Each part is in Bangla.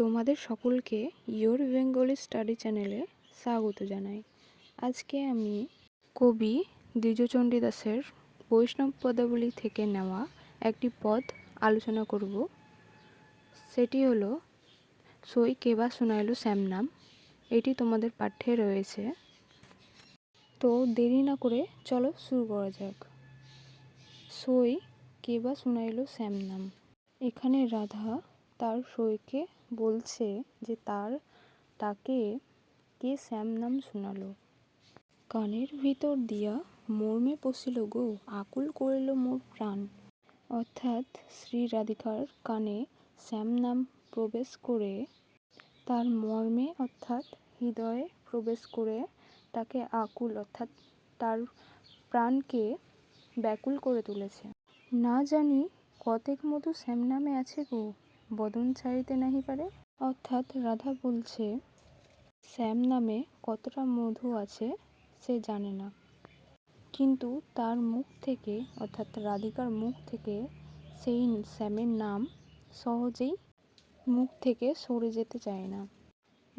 তোমাদের সকলকে ইয়োর বেঙ্গলি স্টাডি চ্যানেলে স্বাগত জানাই। আজকে আমি কবি দ্বিজচণ্ডী দাসের বৈষ্ণব পদাবলী থেকে নেওয়া একটি পদ আলোচনা করব। সেটি হলো, সই কেবা শোনাইলো শ্যাম নাম, এটি তোমাদের পাঠ্যে রয়েছে। তো দেরি না করে চলো শুরু করা যাক। সই কেবা শোনাইলো শ্যাম নাম, এখানে রাধা তার সইকে বলছে যে তার তাকে কে শ্যাম নাম শোনালো। কানের ভিতর দিয়া মর্মে পশিল গো, আকুল করিল মোর প্রাণ। অর্থাৎ শ্রী রাধিকার কানে শ্যাম নাম প্রবেশ করে তার মর্মে, অর্থাৎ হৃদয়ে প্রবেশ করে তাকে আকুল, অর্থাৎ তার প্রাণকে ব্যাকুল করে তুলেছে। না জানি কতেক মতো শ্যাম নামে আছে গো। বদন ছাড়িতে নাহি পারে? অর্থাৎ রাধা বলছে, শ্যাম নামে কতটা মধু আছে সে জানে না। কিন্তু তার মুখ থেকে, অর্থাৎ রাধিকার মুখ থেকে সেই শ্যামের নাম সহজেই মুখ থেকে সরে যেতে চায় না।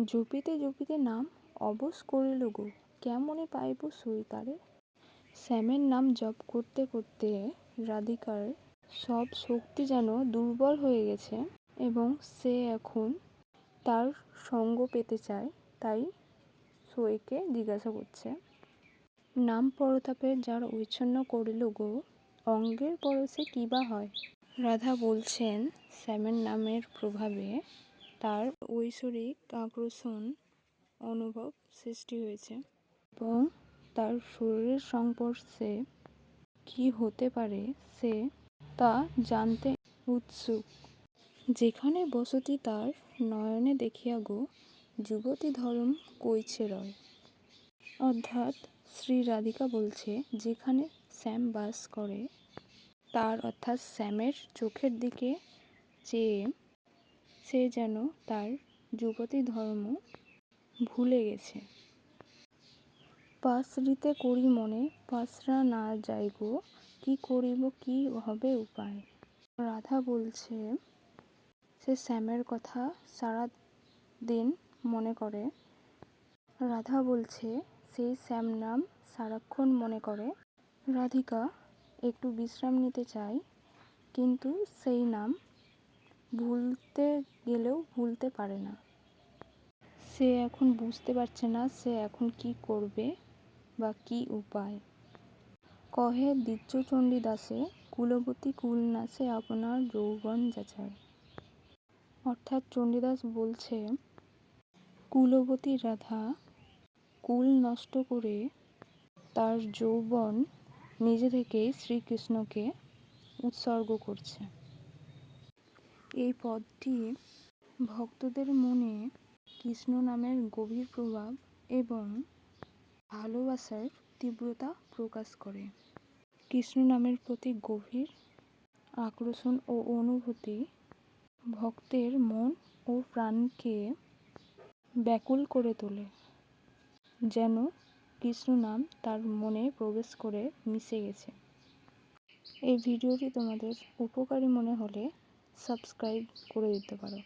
জুপিতে জুপিতে নাম অবশ করিল গো কেমনে পাইব সই তারে? শ্যামের নাম জপ করতে করতে রাধিকার সব শক্তি যেন দুর্বল হয়ে গেছে। এবং সে এখন তার সঙ্গ পেতে চায়, তাই সইকে জিজ্ঞাসা করছে। নাম পরতাপে যার ঐচ্ছন্ন করিল গো, অঙ্গের পরশে কী বা হয়? রাধা বলছেন শ্যামের নামের প্রভাবে তার ঐশ্বরিক আকর্ষণ অনুভব সৃষ্টি হয়েছে এবং তার শরীরের সংস্পর্শে কী হতে পারে সে তা জানতে উৎসুক। যেখানে বসতি তার নয়নে দেখিয়া গো, যুবতী ধরম কইছে রয়। অর্থাৎ শ্রী রাধিকা বলছে, যেখানে শ্যাম বাস করে, তার অর্থাৎ শ্যামের চোখের দিকে চেয়ে সে যেন তার যুবতী ধর্ম ভুলে গেছে। পাশরিতে করি মনে পাশরা না যাই গো, কি করিব, কি হবে উপায়? রাধা বলছে সে শ্যামের কথা সারা দিন মনে করে। রাধা বলছে সেই শ্যাম নাম সারাক্ষণ মনে করে। রাধিকা, একটু বিশ্রাম নিতে চায়, কিন্তু সেই নাম ভুলতে গেলেও ভুলতে পারে না। সে এখন বুঝতে পারছে না সে এখন কি করবে বা কি উপায়। কহে দ্বিজচণ্ডী দাসে কুলবতী কুল নাচে আপনার যৌবন যাচায় অর্থাৎ চণ্ডীদাস বলছে, কুলবতী রাধা, কুল নষ্ট করে তার যৌবন নিজে থেকেই শ্রীকৃষ্ণকে উৎসর্গ করছে। এই পদটি ভক্তদের মনে কৃষ্ণ নামের গভীর প্রভাব এবং ভালোবাসার তীব্রতা প্রকাশ করে। কৃষ্ণ নামের প্রতি গভীর আকর্ষণ ও অনুভূতি ভক্তের মন ও প্রাণকে ব্যাকুল করে তোলে, যেন কৃষ্ণ নাম তার মনে প্রবেশ করে মিশে গেছে। এই ভিডিওটি তোমাদের উপকারী মনে হলে সাবস্ক্রাইব করে দিতে পারো।